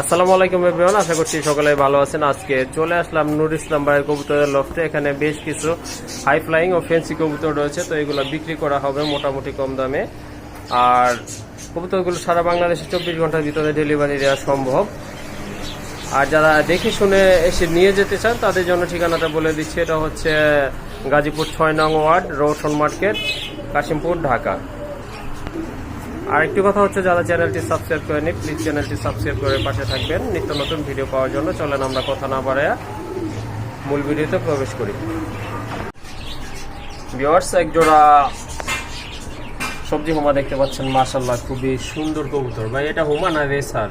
আসসালামু আলাইকুম এভরিওয়ান, আশা করছি সকলে ভালো আছেন। আজকে চলে আসলাম নুর ইসলাম ভাইয়ের কবুতরের লফটে এখানে বেশ কিছু হাই ফ্লাইং ও ফেন্সি কবুতর রয়েছে, তো এগুলো বিক্রি করা হবে মোটামুটি কম দামে। আর কবুতরগুলো সারা বাংলাদেশে চব্বিশ ঘণ্টার ভিতরে ডেলিভারি দেওয়া সম্ভব। আর যারা দেখে শুনে এসে নিয়ে যেতে চান, তাদের জন্য ঠিকানাটা বলে দিচ্ছি। এটা হচ্ছে গাজীপুর ছয় নং ওয়ার্ড, রোশন মার্কেট, কাশিমপুর, ঢাকা। আর একটি কথা হচ্ছে যারা চ্যানেলটি সাবস্ক্রাইব করেনি প্লিজ চ্যানেলটি সাবস্ক্রাইব করে পাশে থাকবেন। নিত্য নতুন ভিডিও পাওয়ার জন্য চলেন আমরা কথা না বাড়ায় মূল ভিডিওতে প্রবেশ করি। ভিওয়ার্স এক জোড়া সবজি হুমা দেখতে পাচ্ছেন মাশাল্লাহ খুবই সুন্দর কবুতর। ভাই এটা হুমা না রেসার?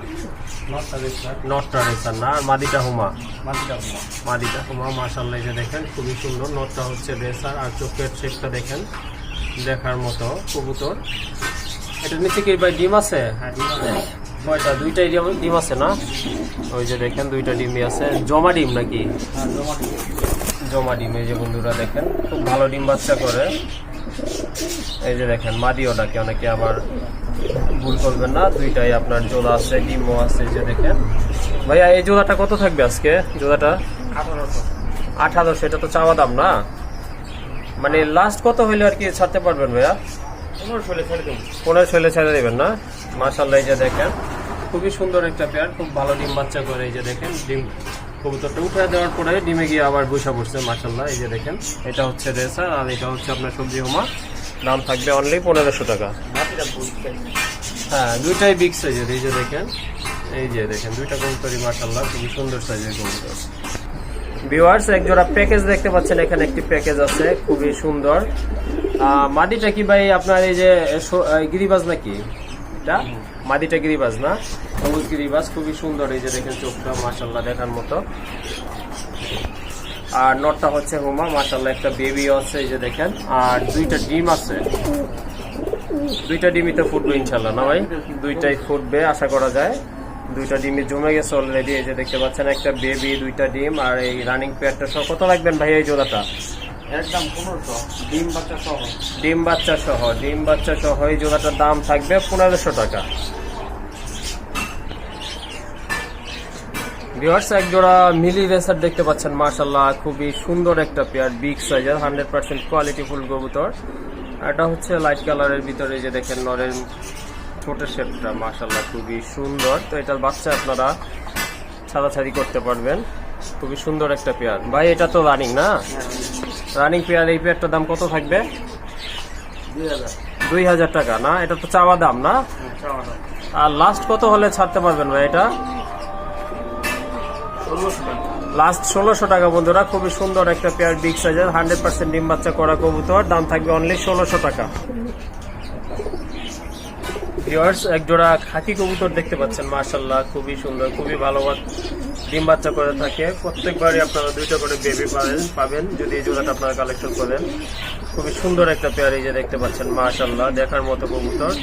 নটটা রেসার। না আর মাদিটা হুমা? মাদিটা হুমা। মাশাল্লাহ যে দেখেন খুবই সুন্দর। নটটা হচ্ছে রেসার আর চোখের শেপটা দেখেন দেখার মতো কবুতর। এটার নিচে কি ভাই ডিম আছে। কয়টা? দুইটাই ডিম- আছে না? ওই যে দেখেন দুইটা ডিমই আছে। জমা ডিম নাকি? জমা ডিম। এই যে বন্ধুরা দেখেন খুব ভালো ডিম বাচ্চা করে। এই যে দেখেন মাদিও ডাকে অনেকে আবার ভুল করবেন না। দুইটাই আপনার জোড়া আছে ডিমও আছে যে দেখেন। ভাইয়া এই জোড়াটা কত থাকবে আজকে? জোড়াটা আঠারোশো। এটা তো চাওয়া দাম না? মানে লাস্ট কত হইলে আর কি ছাড়তে পারবেন ভাইয়া? পনেরো ছেলে ছেড়ে দেবেন না? মাশাল্লাহ এই যে দেখেন। খুবই সুন্দর একটা পেয়ার খুব ভালো ডিম বাচ্চা করে এই যে দেখেন ডিম কবুতরটা উঠে দেওয়ার পরে ডিমে গিয়ে আবার বসা পড়ছে মাশাল্লাহ এই যে দেখেন এটা হচ্ছে রেসার আর এটা হচ্ছে আপনার সবজি হুমা দাম থাকবে অনলি পনেরোশো টাকা। হ্যাঁ দুইটাই বিগ সাইজের এই যে দেখেন এই যে দেখেন দুইটা কবুতরই মাশাল্লাহ খুবই সুন্দর সাইজের কবুতর। ভিউয়ার্স এক জোড়া প্যাকেজ দেখতে পাচ্ছেন এখানে একটি প্যাকেজ আছে খুবই সুন্দর। মাদিটা কি ভাই, আপনার এই যে গিরিবাজ নাকি? এটা? মাদিটা গিরিবাজ না? সবুজ গিরিবাজ, খুবই সুন্দর এই যে দেখেন চোখটা মাশাল্লাহ দেখার মতো। আর নটটা হচ্ছে হুমা মাশাল্লাহ একটা বেবি আছে এই যে দেখেন। আর দুইটা ডিম আছে। দুইটা ডিমই তো ফুটবে ইনশাল্লাহ না ভাই? দুইটাই ফুটবে, আশা করা যায়। দুইটা ডিমই জমে গেছে অলরেডি এই যে দেখতে পাচ্ছেন, একটা বেবি দুইটা ডিম, আর এই রানিং পেয়ারটা সব কত লাগবেন ভাই এই জোড়াটা? একদম পনেরোশো ডিম বাচ্চা সহ। ডিম বাচ্চা সহ ডিম বাচ্চা সহ এই জোড়াটার দাম থাকবে পনেরোশো টাকা। ভিওয়ার্স এক জোড়া মিলি রেসার দেখতে পাচ্ছেন মার্শাল্লাহ খুবই সুন্দর একটা পেয়ার বিগ সাইজের হান্ড্রেড পার্সেন্ট কোয়ালিটি ফুল কবুতর। এটা হচ্ছে লাইট কালারের ভিতরে যে দেখেন নরের ছোটের শেপটা মার্শাল্লাহ খুবই সুন্দর। তো এটার বাচ্চা আপনারা ছাড়াছাড়ি করতে পারবেন। খুবই সুন্দর একটা পেয়ার। ভাই এটা তো রানিং না? রানিং পেয়ার এই পেয়ারটার দাম কত থাকবে? দুই হাজার টাকা, না? এটা তো চাওয়া দাম, না? আর লাস্ট কত হলে ছাড়তে পারবেন ভাই এটা? লাস্ট ষোলোশো টাকা, বন্ধুরা। খুবই সুন্দর একটা পেয়ার বিগ সাইজের হান্ড্রেড পার্সেন্ট ডিম বাচ্চা করা কবুতর। দাম থাকবে অনলি ষোলোশো টাকা। ভিউয়ার্স এক জোড়া খাকি কবুতর দেখতে পাচ্ছেন মার্শাল্লাহ খুবই সুন্দর, খুবই ভালো ডিম বাচ্চা করে থাকে প্রত্যেকবারই আপনারা দুইটা করে বেবি পাবেন পাবেন। যদি এই জোড়াটা আপনারা কালেকশন করেন খুবই সুন্দর একটা পেয়ার এই যে দেখতে পাচ্ছেন মার্শাল্লাহ দেখার মতো কবুতর।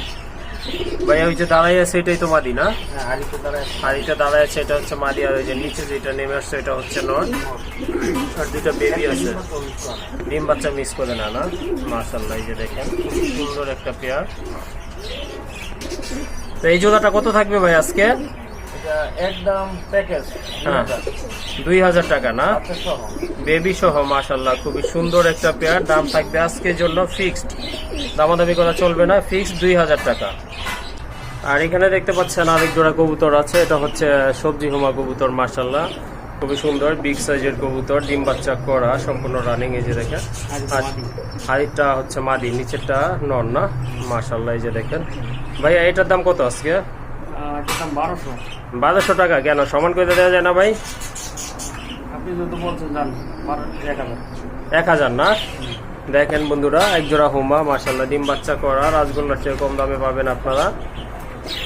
ভাই ওই যে দাঁড়াই আছে এটাই তো মাদি না? হ্যাঁ হাড়িতে দাঁড়ায় আছে। এটা হচ্ছে মাদি আর ওই যে নিচে যেটা নেমে আসছে এটা হচ্ছে নর। আর দুইটা বেবি আছে। ডিম বাচ্চা মিস করে না না? মাশাল্লাহ এই যে দেখেন খুব সুন্দর একটা পেয়ার তো এই জোড়াটা কত থাকবে ভাই আজকে? একদম প্যাকেজ হ্যাঁ। দুই হাজার। টাকা না? বেবি সহ। মাশাল্লাহ খুবই সুন্দর একটা পেয়ার দাম থাকবে আজকের জন্য ফিক্সড দামাদামি করা চলবে না ফিক্সড দুই হাজার টাকা। আর এখানে দেখতে পাচ্ছেন আরেক জোড়া কবুতর আছে এটা হচ্ছে সবজি হুমা কবুতর মাশাল্লাহ খুবই সুন্দর বিগ সাইজের কবুতর ডিম বাচ্চা করা সম্পূর্ণ রানিং এই যে দেখেন। আর হাড়িটা হচ্ছে মাদি নিচেরটা নর না? মাশাল্লাহ এই যে দেখেন। ভাইয়া এটার দাম কত আজকে? এটার দাম বারোশো। বারোশো টাকা কেন? সমান করে দেওয়া যায় না ভাই? আপনি যদি বলছেন যান এক হাজার। না? দেখেন বন্ধুরা এক জোড়া হুমা মার্শাল্লাহ ডিম বাচ্চা করা রাজগোল্লার চেয়ে কম দামে পাবেন আপনারা।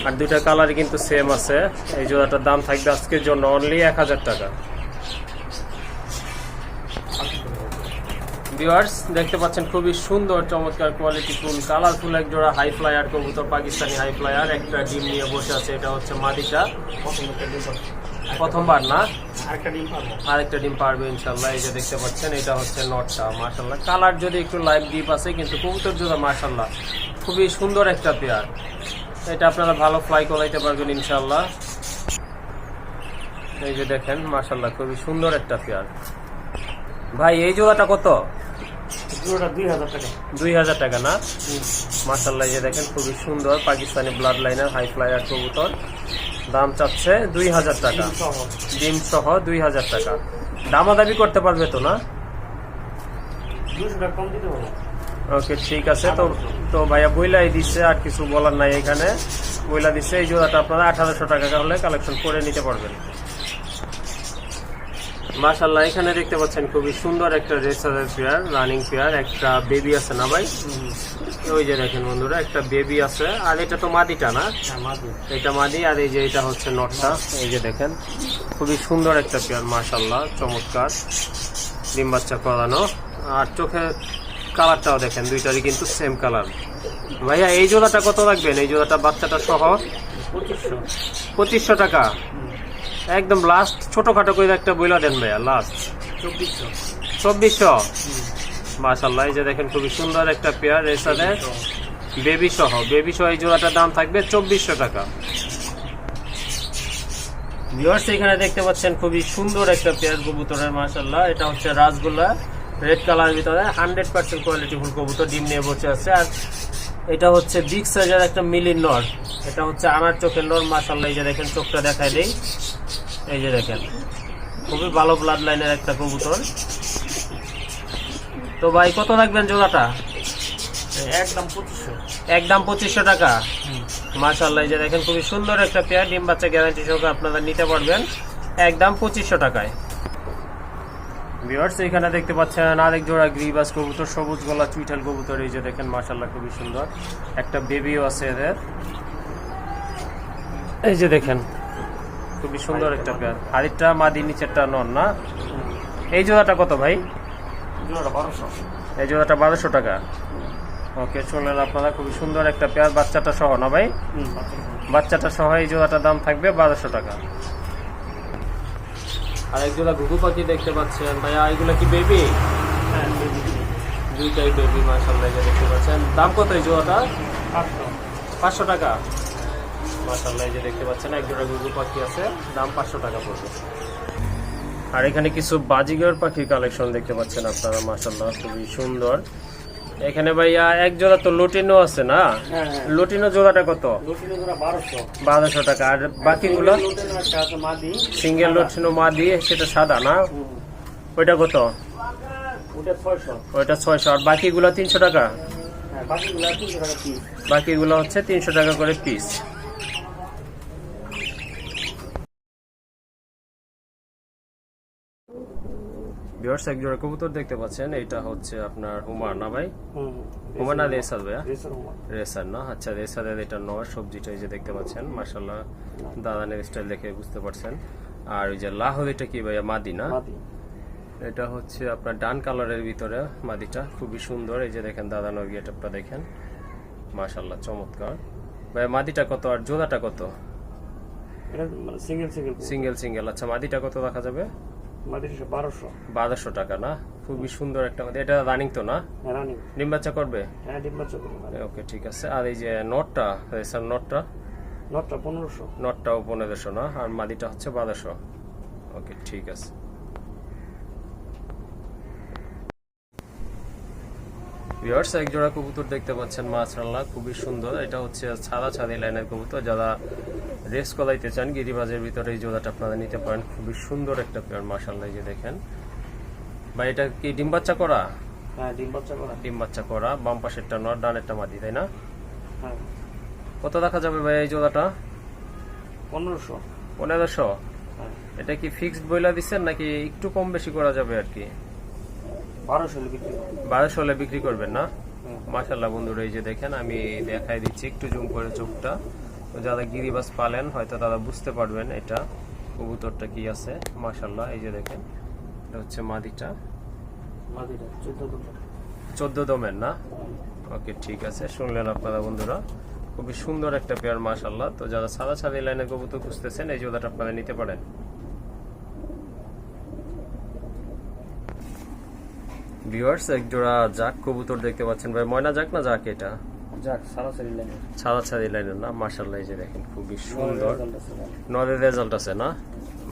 আর দুইটা কালার কিন্তু সেম আছে। এই জোড়াটার দাম থাকবে আজকের জন্য অনলি এক হাজার টাকা। ভিউয়ার্স দেখতে পাচ্ছেন খুবই সুন্দর চমৎকার কোয়ালিটি ফুল কালারফুল এক জোড়া হাই ফ্লায়ার কবুতর পাকিস্তানি হাই ফ্লায়ার একটা ডিম নিয়ে বসে আছে এটা হচ্ছে মাদিটা। প্রথমবার না? আরেকটা ডিম পারবে। ইনশাল্লাহ এই যে দেখতে পাচ্ছেন এটা হচ্ছে নটটা মার্শাল্লাহ কালার যদি একটু লাইট ডিপ আছে কিন্তু কবুতর জোড়া মার্শাল্লাহ খুবই সুন্দর একটা পেয়ার এটা আপনারা ভালো ফ্লাই করাইতে পারবেন ইনশাল্লাহ। এই যে দেখেন মাশাল্লাহ খুবই সুন্দর একটা পেয়ার ভাই এই জোড়াটা কত? দুই হাজার টাকা। দুই না? মাশাল্লাহ যে দেখেন খুবই সুন্দর পাকিস্তানি ব্লাড লাইনের হাই ফ্লাইয়ার কবুতর। দাম চাচ্ছে দুই হাজার টাকা। ডিম সহ। দুই হাজার টাকা। করতে পারবে তো না? ওকে ঠিক আছে। তো তো ভাইয়া বইলাই দিচ্ছে আর কিছু বলার নাই এখানে। বইলা দিচ্ছে এই জোড়াটা আপনারা আঠারোশো টাকা হলে কালেকশন করে নিতে পারবেন। মাশাল্লাহ এখানে দেখতে পাচ্ছেন খুবই সুন্দর একটা রেসারের পেয়ার রানিং পেয়ার একটা বেবি আছে না ভাই? ওই যে দেখেন বন্ধুরা একটা বেবি আছে আর এটা তো মাদিটা না? হ্যাঁ এটা মাদি আর এই যে এটা হচ্ছে নটটা এই যে দেখেন খুবই সুন্দর একটা পেয়ার মাশাল্লাহ চমৎকার ডিম বাচ্চা করানো আর চোখে কালারটাও দেখেন দুইটারই কিন্তু সেম কালার। ভাইয়া এই জোড়াটা কত রাখবেন? এই জোড়াটা বাচ্চাটা সহ? পঁচিশশো টাকা। একদম লাস্ট ছোটখাটো করে একটা বইলা দেন ভাইয়া লাস্ট চব্বিশশো। চব্বিশশো? মাশাল্লাহ এই যে দেখেন খুবই সুন্দর একটা পেয়ার এর সাথে বেবি সহ বেবি সহ এই জোড়াটার দাম থাকবে চব্বিশশো টাকা। ভিউয়ার্স এখানে দেখতে পাচ্ছেন খুবই সুন্দর একটা পেয়ার কবুতরের মাশাল্লাহ এটা হচ্ছে রাসগোল্লা রেড কালার ভিতরে হান্ড্রেড পার্সেন্ট কোয়ালিটি ফুল কবুতর ডিম নিয়ে বসে আছে। আর এটা হচ্ছে বিগ সাইজের একটা মিলির নর। এটা হচ্ছে আনার চোখের নর মাশাল্লাহ এই যে দেখেন চোখটা দেখায় দেই। এই যে দেখেন খুবই ভালো ব্লাড লাইনের একটা কবুতর। তো ভাই কত রাখবেন জোড়াটা? একদম পঁচিশশো। একদম পঁচিশশো টাকা? মাশাল্লাহ এই যে দেখেন খুবই সুন্দর একটা পেয়ার ডিম বাচ্চা গ্যারান্টি সহ আপনারা নিতে পারবেন। একদম পঁচিশশো টাকায়। ভিউয়ার্স এখানে দেখতে পাচ্ছেন আরেক জোড়া গ্রিবাস কবুতর সবুজ গলা চুইঠাল কবুতর। এই যে দেখেন মাশাল্লাহ খুবই সুন্দর। একটা বেবিও আছে এদের। এই যে দেখেন খুবই সুন্দর একটা পেয়ার আরেকটা মাদি নিচেরটা নন না? এই জোড়াটা কত ভাই? এই জোড়াটা বারোশো টাকা। ওকে শুনলেন আপনারা খুবই সুন্দর একটা পেয়ার বাচ্চাটা সহ না ভাই? বাচ্চাটা সহ এই জোড়াটার দাম থাকবে বারোশো টাকা। আর এক জোড়া ঘুঘু পাখি দেখতে পাচ্ছেন। ভাইয়া এগুলো কি বেবি হ্যাঁ। দুইটাই বেবি মাসাল্লাহ দেখতে পাচ্ছেন। দাম কত এই জোড়াটা? পাঁচশো। টাকা। মাসাল্লাহ যে দেখতে পাচ্ছেন একজোড়া ঘুঘু পাখি আছে দাম পাঁচশো টাকা পড়বে। আর এখানে কিছু বাজিগর পাখির কালেকশন দেখতে পাচ্ছেন আপনারা মাসাল্লাহ খুবই সুন্দর। এখানে ভাইয়া এক জোড়া তো লুটিনো আছে না? হ্যাঁ হ্যাঁ। লুটিনো জোড়াটা কত? বারোশো। টাকা। আর বাকিগুলো? সিঙ্গেল লুটিনো মা দিয়ে সেটা সাদা না? ওইটা কত? ওইটা ছয়শো। আর বাকিগুলো তিনশো টাকা? হ্যাঁ বাকিগুলো হচ্ছে তিনশো টাকা করে পিস ভিউয়ার্স এক জোড়া কবুতর দেখতে পাচ্ছেন। এটা হচ্ছে আপনার হুমার না ভাই। হুম না রেসার ভাইয়া? রেসার না? আচ্ছা রেসারের এটা নয় সবজিটা এই যে দেখতে পাচ্ছেন। মার্শাল্লাহ দাদানের স্টাইল দেখে বুঝতে পারছেন। আর ওই যে লাহোর এটা কি ভাইয়া? মাদি না? এটা হচ্ছে আপনার ডান কালারের ভিতরে মাদিটা। খুবই সুন্দর। এই যে দেখেন দাদানোর গেটআপটা দেখেন। মাশাল্লাহ চমৎকার। ভাই মাদিটা কত আর জোড়াটা কত? এটা মানে সিঙ্গেল সিঙ্গেল সিঙ্গেল সিঙ্গেল। আচ্ছা মাদিটা কত রাখা যাবে? বারোশো। বারোশো টাকা না? খুবই সুন্দর একটা এটা রানিং তো না? হ্যাঁ রানিং ডিম বাচ্চা করবে? হ্যাঁ ডিম বাচ্চা করব ওকে ঠিক আছে। আর এই যে নটটা রেসার নটটা? নটটা পনেরোশো। নটটাও পনেরোশো না? আর মাদিটা হচ্ছে বারোশো। ওকে ঠিক আছে। ভিউয়ার্স এক জোড়া কবুতর দেখতে পাচ্ছেন মাছরাল্লাহ খুবই সুন্দর। এটা হচ্ছে ছাড়া ছাড়ি লাইনের কবুতর। যারা রেস করাইতে চান গিরিবাজের ভিতরে এই জোড়াটা আপনারা নিতে পারেন। খুবই সুন্দর একটা পেয়ার মাসাল্লাহ যে দেখেন। বা এটা কি ডিম বাচ্চা করা? হ্যাঁ ডিম বাচ্চা করা। ডিম বাচ্চা করা বাম পাশেরটা নর ডানেরটা মাদি তাই না? হ্যাঁ। কত দেখা যাবে ভাই এই জোড়াটা? পনেরোশো। পনেরোশো? হ্যাঁ। এটা কি ফিক্সড বইলা দিচ্ছেন নাকি একটু কম বেশি করা যাবে আর কি? বারোশো হলে বিক্রি করবেন। না? হুম। মাশাল্লাহ বন্ধুরা এই যে দেখেন আমি দেখাই দিচ্ছি একটু জুম করে চোখটা। তো যারা গিরিবাস পালেন হয়তো তারা বুঝতে পারবেন এটা কবুতরটা কি আছে। মাশাল্লাহ এই যে দেখেন এটা হচ্ছে মাদিটা। চোদ্দ দমের না? ওকে ঠিক আছে শুনলেন আপনারা বন্ধুরা। খুবই সুন্দর একটা পেয়ার মাশাল্লাহ তো যারা সাদা সাদা লাইনের কবুতর খুঁজতেছেন এই জোড়াটা আপনারা নিতে পারেন। ভিউয়ার্স এক জোড়া জাক কবুতর দেখতে পাচ্ছেন। ভাই ময়না জাক না জাক এটা? যাক সারাসারি লাইনে সাদা সাদি লাইনের না? মার্শাল্লাহ এই যে দেখেন খুবই সুন্দর। নদের রেজাল্ট আছে না?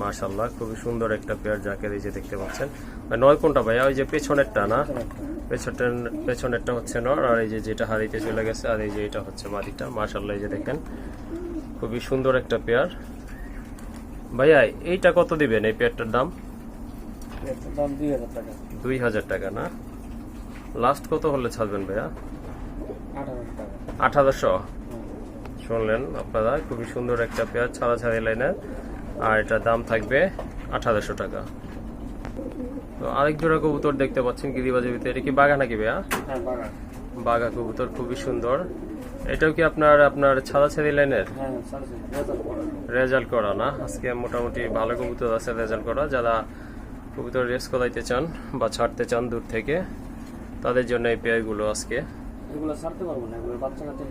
মাশাল্লাহ খুবই সুন্দর একটা পেয়ার যাকে এই যে দেখতে পাচ্ছেন। আর নয় কোনটা ভাইয়া? ওই যে পেছনেরটা না? পেছনের পেছনেরটা হচ্ছে নর আর এই যে যেটা হারিতে চলে গেছে আর এই যে এটা হচ্ছে মাদিটা মাশাল্লাহ এই যে দেখেন খুবই সুন্দর একটা পেয়ার ভাইয়া এইটা কত দিবেন এই পেয়ারটার দাম? দাম দুই হাজার টাকা। দুই হাজার টাকা না? লাস্ট কত হলে ছাড়বেন ভাইয়া? আঠারোশো। শুনলেন আপনারা খুবই সুন্দর একটা পেঁয়াজ ছাড়া ছাড়ি লাইনের। আর এটার দাম থাকবে আঠারোশো টাকা। তো আরেক জোড়া কবুতর দেখতে পাচ্ছেন গিরিবাজের ভিতরে এটা কি বাঘা নাকি ভাইয়া? হ্যাঁ বাঘা। কবুতর খুবই সুন্দর। এটাও কি আপনার আপনার ছাড়া ছাড়ি লাইনের? হ্যাঁ রেজাল্ট করা না? আজকে মোটামুটি ভালো কবুতর আছে রেজাল্ট করা। যারা কবুতর রেস করাইতে চান বা ছাড়তে চান দূর থেকে তাদের জন্য এই পেয়ারগুলো আজকে। এগুলো ছাড়তে পারব না এগুলো বাচ্চা কাচ্চা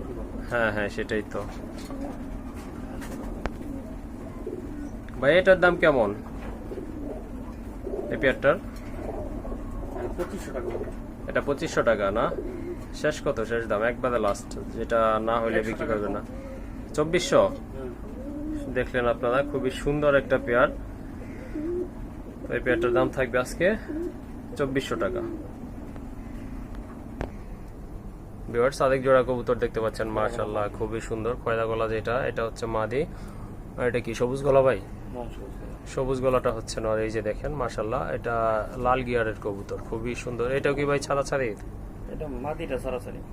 হ্যাঁ হ্যাঁ সেটাই তো। ভাই এটার দাম কেমন? এই পেয়ারটার? এটা পঁচিশশো টাকা না? শেষ কত? শেষ দাম একবারে লাস্ট যেটা না হলে বিক্রি করবে না। চব্বিশশো? দেখলেন আপনারা খুবই সুন্দর একটা পেয়ার। এই পেয়ারটার দাম থাকবে আজকে চব্বিশশো টাকা। বিয়ার্স আরেক জোড়া কবুতর দেখতে পাচ্ছেন মার্শাল্লাহ খুবই সুন্দর খয়দা গলা যেটা এটা হচ্ছে মাদি। আর এটা কি সবুজ গলা ভাই? সবুজ গলাটা হচ্ছে না এই যে দেখেন মার্শাল্লাহ এটা লাল গিয়ারের কবুতর খুবই সুন্দর। এটাও কি ভাই ছাড়া ছাড়ির এটা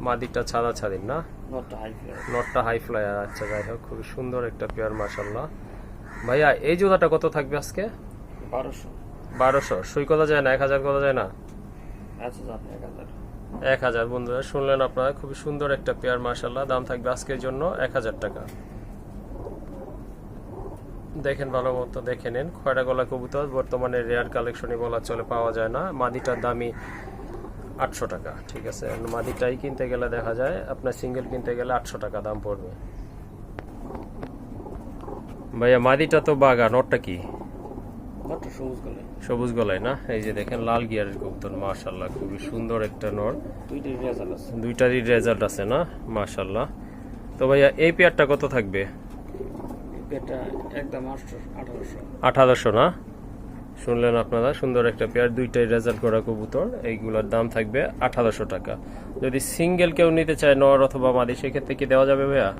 মাদিটা ছাড়া ছাড়ির না? নটটা হাই ফ্লাইট নটটা হাই ফ্লায়ার আচ্ছা যাই হোক খুবই সুন্দর একটা পেয়ার মার্শাল্লাহ ভাইয়া এই জোড়াটা কত থাকবে আজকে? বারোশো। বারোশো। সই করা যায় না এক হাজার করা যায় না? আচ্ছা এক হাজার। বন্ধুরা শুনলেন আপনারা খুবই সুন্দর একটা পেয়ার মার্শাল্লাহ দাম থাকবে আজকের জন্য এক হাজার টাকা। দেখেন ভালো মতো দেখে নিন। খয়রা গলা কবুতর বর্তমানে রেয়ার কালেকশনই বলা চলে পাওয়া যায় না। মাদিটার দামই আটশো টাকা ঠিক আছে? মাদিটাই কিনতে গেলে দেখা যায় আপনার সিঙ্গেল কিনতে গেলে আটশো টাকা দাম পড়বে। ভাইয়া মাদিটা তো বাগা নটটা কি? সবুজ গলে সবুজ গলায় না? এই যে দেখেন লাল গিয়ারের কবুতর মাশাল্লাহ খুবই সুন্দর একটা নর। দুইটারই রেজাল্ট আছে। না? মাশাল্লাহ তো ভাইয়া এই পেয়ারটা কত থাকবে? আঠারোশো। আঠারোশো না? শুনলেন আপনারা সুন্দর একটা পেয়ার দুইটাই রেজাল্ট করা কবুতর। এইগুলোর দাম থাকবে আঠারোশো টাকা। যদি সিঙ্গেল কেউ নিতে চায় নর অথবা মাদি সেক্ষেত্রে কি দেওয়া যাবে ভাইয়া?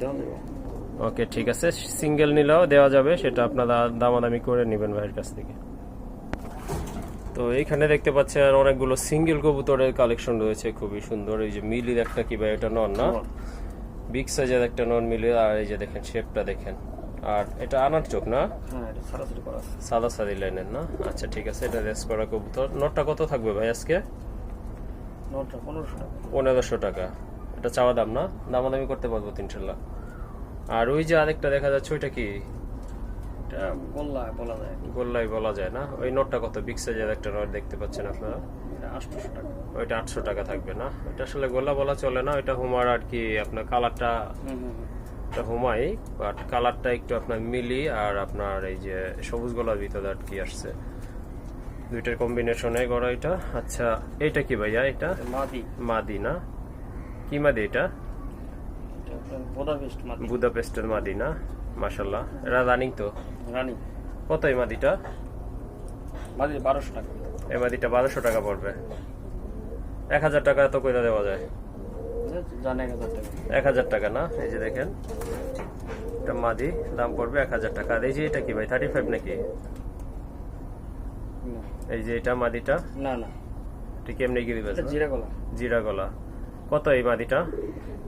দেওয়া যাবে। ওকে ঠিক আছে। সিঙ্গেল নিলেও দেওয়া যাবে সেটা আপনারা দামাদামি করে নেবেন ভাইয়ের কাছ থেকে। তো এইখানে দেখতে পাচ্ছেন অনেকগুলো সিঙ্গেল কবুতরের কালেকশন রয়েছে খুবই সুন্দর। এই যে মিলির একটা কি ভাই এটা নন না? বিগ সাইজের একটা নন মিলির আর এই যে দেখেন শেপটা দেখেন। আর এটা আনার চোখ না? হ্যাঁ সাদা সাদি লাইনের না? আচ্ছা ঠিক আছে এটা রেস করা কবুতর। নটটা কত থাকবে ভাই আজকে? পনেরোশো টাকা। পনেরোশো টাকা। এটা চাওয়া দাম না? দামাদামি করতে পারব তিনশাল্লাহ আর ওই যে আরেকটা দেখা যাচ্ছে ওইটা কি? এটা বলা যায়। গোল্লাই বলা যায় না? ওই নোটটা কত বিগ সাইজের একটা নোট দেখতে পাচ্ছেন আপনারা? এটা ওইটা আটশো টাকা থাকবে না? ওইটা আসলে গোল্লা বলা চলে না ওইটা হুমার আর কি আপনার কালারটা। এটা হুমাই বাট কালারটা একটু আপনার মিলি আর আপনার এই যে সবুজ গোলার ভিতরে আর কি আসছে। দুইটার কম্বিনেশনে গড়া এটা। আচ্ছা এটা কি ভাইয়া এটা? এটা মাদি। মাদি না? কি মাদি এটা এটা? বোদাপেস্ট মাদি বুদাপেস্টের মাদি না? মাসাল্লাহ এরা রানিং তো? রানী কত এই মাদিটা মাদি বারোশো টাকা। এই মাদিটা বারোশো টাকা পড়বে। এক হাজার টাকা তো কইরা দেওয়া যায়। এক হাজার টাকা। না? এই যে দেখেন এটা মাদি দাম পড়বে এক হাজার টাকা। আর এই যে এটা কি ভাই থার্টি ফাইভ নাকি এই যে এটা মাদিটা না না। এটা কেমনি গিরি জিরা গলা জিরা গলা কত এই মাদিটা?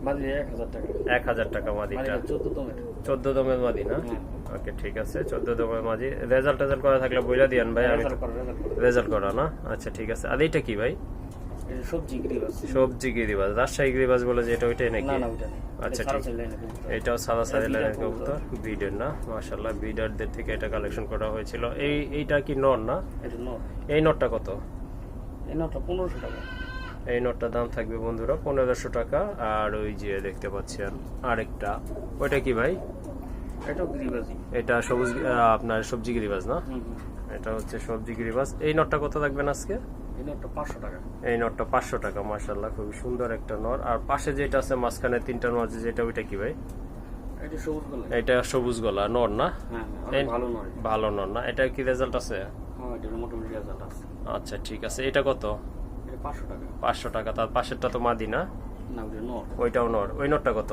মাদি এক হাজার টাকা। এক হাজার টাকা মাদিটা। দমের। চোদ্দ দমের মাদি না? হ্যাঁ। ওকে ঠিক আছে চোদ্দ দমের মাদি। রেজাল্ট টেজাল্ট করা থাকলে বইলা দিয়ান ভাই আমি রেজাল্ট করা রেজাল্ট রেজাল্ট না? আচ্ছা ঠিক আছে। আর এইটা কি ভাই? সবজি গিরিবাজ রাজশাহী গিরিবাজ বলে যে এটা ওইটাই নাকি? না ওইটা আচ্ছা, এটাও সাদা সাদা লাইনের কবুতর। বিডের না? বিডারদের থেকে এটা কালেকশন করা হয়েছিল। এই এইটা কি নর না? এটা এই নটটা কত? এই নটটা পনেরোশো টাকা। এই নটটার দাম থাকবে বন্ধুরা পনেরোশো টাকা আর ওই যে দেখতে পাচ্ছেন আরেকটা। ওইটা কি ভাই? এটা সবুজ আপনার সবজি গিরিবাজ না? এটা হচ্ছে সবজি গিরিবাজ। এই নটটা কত থাকবেন আজকে? এই নটটা পাঁচশো টাকা। মাশাল্লাহ খুবই সুন্দর একটা নর আর পাশে যেটা আছে মাঝখানে তিনটার মাঝে যেটা ওইটা কি ভাই? এটা সবুজ কালার এটা সবুজ গলা নর না? হ্যাঁ ভালো নয় ভালো নর না। এটা কি রেজাল্ট আছে? হ্যাঁ এটা মোটামুটি রেজাল্ট আছে। আচ্ছা ঠিক আছে। এটা কত? পাঁচশো টাকা। তার পাশেরটা তো মাদি না? না ওটা নর। ওইটাও নর। ওই নরটা কত?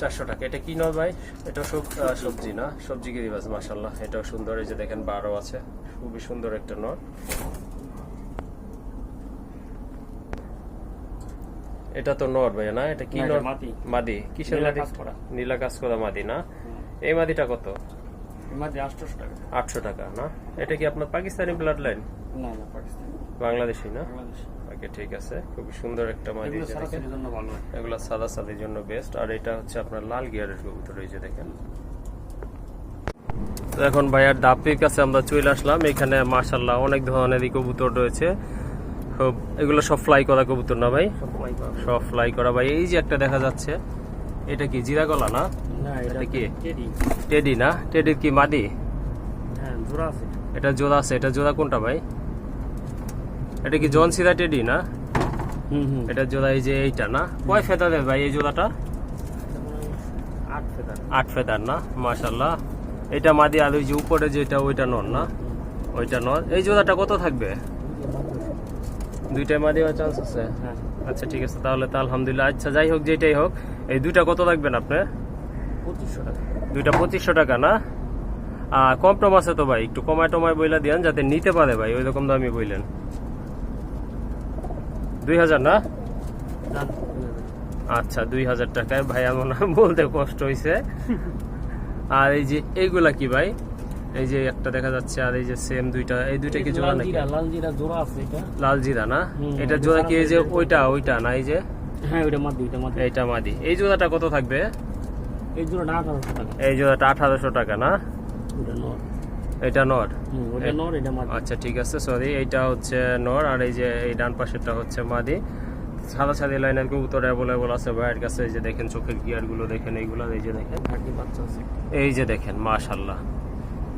চারশো টাকা। এটা কি নর ভাই? এটা সবজি না? সবজি গিরিবাজ মাসাল্লাহ এটাও সুন্দর। এই যে দেখেন বারো আছে। খুবই সুন্দর একটা নর। এটা তো নর ভাই না? এটা কি নর? মাদি। কিসের নীলা মাদি? কাজ করা। নীলা কাজ করা মাদি না? এই মাদিটা কত? মধ্যে টাকা। আটশো টাকা না? এটা কি আপনার পাকিস্তানি ব্লাড লাইন না না পাকিস্তান। বাংলাদেশি না? ওকে ঠিক আছে। খুবই সুন্দর একটা মাদি এগুলো সাদা সাদির জন্য বেস্ট আর এটা হচ্ছে আপনার লাল গিয়ারের কবুতর এই যে দেখেন। তো এখন ভাইয়ার দাপির কাছে আমরা চলে আসলাম। এখানে মার্শাল্লাহ অনেক ধরনেরই কবুতর রয়েছে। খুব এগুলো সব ফ্লাই করা কবুতর না ভাই? সব ফ্লাই করা ভাই এই যে একটা দেখা যাচ্ছে এটা কি জিরা গলা না? এটা কি? টেডি। না? টেডির কি মাদি হ্যাঁ এটা জোড়া আছে। এটা জোড়া কোনটা ভাই? এটা কি জন সিরা টেডি না? হুম হুম। এটা জোড়া এই যে এইটা না? কয় ফেদারের ভাই এই জোড়াটা? আট ফেদার। আট ফেদার না? মাশাল্লাহ এটা মাদি আর ওই যে উপরে যেটা ওইটা নর না? ওইটা নর। এই জোড়াটা কত থাকবে? দুইটাই মাদি হওয়ার চান্স আছে? হ্যাঁ। আচ্ছা ঠিক আছে। তাহলে তো আলহামদুলিল্লাহ। আচ্ছা যাই হোক যেটাই হোক এই দুইটা কত রাখবেন আপনি পঁচিশশো টাকা। দুইটা পঁচিশশো টাকা না? আর কম টম আছে তো ভাই একটু কমায় টমায় বইলা দিয়েন যাতে নিতে পারে ভাই ওই রকম দামি বইলেন। দুই হাজার না? আচ্ছা দুই হাজার টাকায়। ভাই আমার না বলতে কষ্ট হয়েছে আর এই যে এইগুলা কি ভাই? এই যে একটা দেখা যাচ্ছে আর এই যে সেম দুইটা এই দুইটা কি জোড়া নাকি? লাল জিরা জোড়া আছে এটা। লাল জিরা না এটা জোড়া কি এই যে ওইটা ওইটা না এই যে? হ্যাঁ ওইটা মাদি ওইটা মাদি। এইটা মাদি। এই জোড়াটা কত থাকবে? এই জোড়াটা আঠারোশো টাকা। এই জোড়াটা আঠারোশো টাকা না? এটা নর? হুম নর এটা মাদি। আচ্ছা ঠিক আছে সরি এইটা হচ্ছে নর আর এই যে এই ডান পাশেরটা হচ্ছে মাদি। সাদা সাদি লাইনের কবুতর অ্যাভেলেবল আছে ভাইয়ের কাছে এই যে দেখেন চোখের গিয়ারগুলো দেখেন এইগুলো এই যে দেখেন। এই যে দেখেন মাশাল্লাহ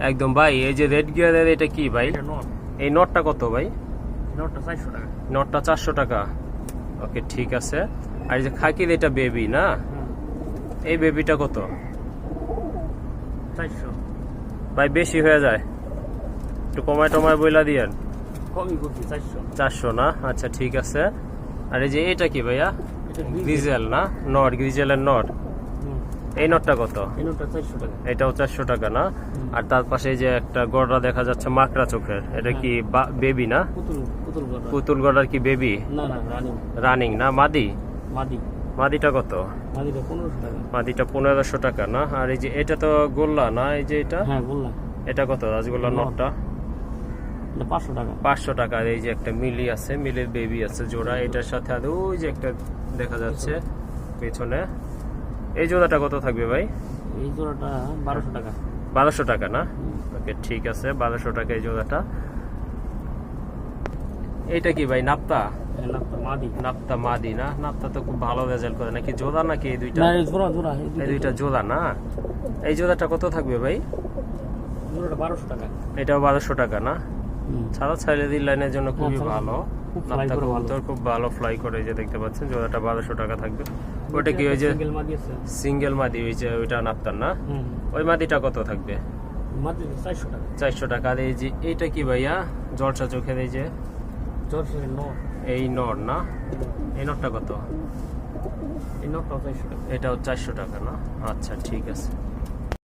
একদম ভাই এই যে রেড গিয়ারের এটা কি ভাই? এই নটটা কত ভাই? নরটা চারশো টাকা। নটটা চারশো টাকা। ওকে ঠিক আছে। আর এই যে খাকির এটা বেবি না? হ্যাঁ। এই বেবিটা কত? চারশো। ভাই বেশি হয়ে যায়। একটু কমায় টমায় বইলা দিয়েন। করছি চারশো। না? আচ্ছা ঠিক আছে। আর এই যে এটা কি ভাইয়া? গ্রিজেল না? নট গ্রিজেলের নট এই নটটা কত? এটাও চারশো টাকা না? আর তার পাশে যে একটা গড়া দেখা যাচ্ছে মাকড়া চোখের। এটা কি বেবি না? পুতুল পুতুল গড়া পুতুল গড়ার কি বেবি? রানিং না? মাদি? মাদি। মাদিটা কত? মাদিটা পনেরোশো টাকা। মাদিটা পনেরোশো টাকা না? আর এই যে এটা তো গোল্লা না? এই যে এটা? হ্যাঁ এটা কত? রাজগোল্লা নট। নটটা? পাঁচশো টাকা। পাঁচশো টাকা। এই যে একটা মিলি আছে মিলের বেবি আছে জোড়া এটার সাথে আর ওই যে একটা দেখা যাচ্ছে পেছনে। এই জোড়াটা কত থাকবে ভাই? এই জোড়াটা বারোশো টাকা। বারোশো টাকা না? ওকে ঠিক আছে বারোশো টাকা এই জোড়াটা। এইটা কি ভাই নাপ্তা? মাদি। নাপ্তা মাদি না? নাপ্তা তো খুব ভালো রেজাল্ট করে। নাকি জোড়া নাকি এই দুইটা? এই দুইটা। জোড়া না? এই জোড়াটা কত থাকবে ভাই? এটাও বারোশো টাকা না? ছাড়া দিল লাইনের জন্য খুবই ভালো। খুব নাপ্তা ভালো। কবুতর খুব ভালো ফ্লাই করে যে দেখতে পাচ্ছেন জোড়াটা বারোশো টাকা থাকবে। ওটা কি ওই যে সিঙ্গেল মাদি ওই যে ওইটা নাপ্তার না? ওই মাদিটা কত থাকবে? চারশো টাকা। আর এই যে এইটা কি ভাইয়া? জলসা চোখের এই যে নর এই নট না? এই নরটা কত? এই নরটা চারশো টাকা। এটাও চারশো টাকা না? আচ্ছা ঠিক আছে।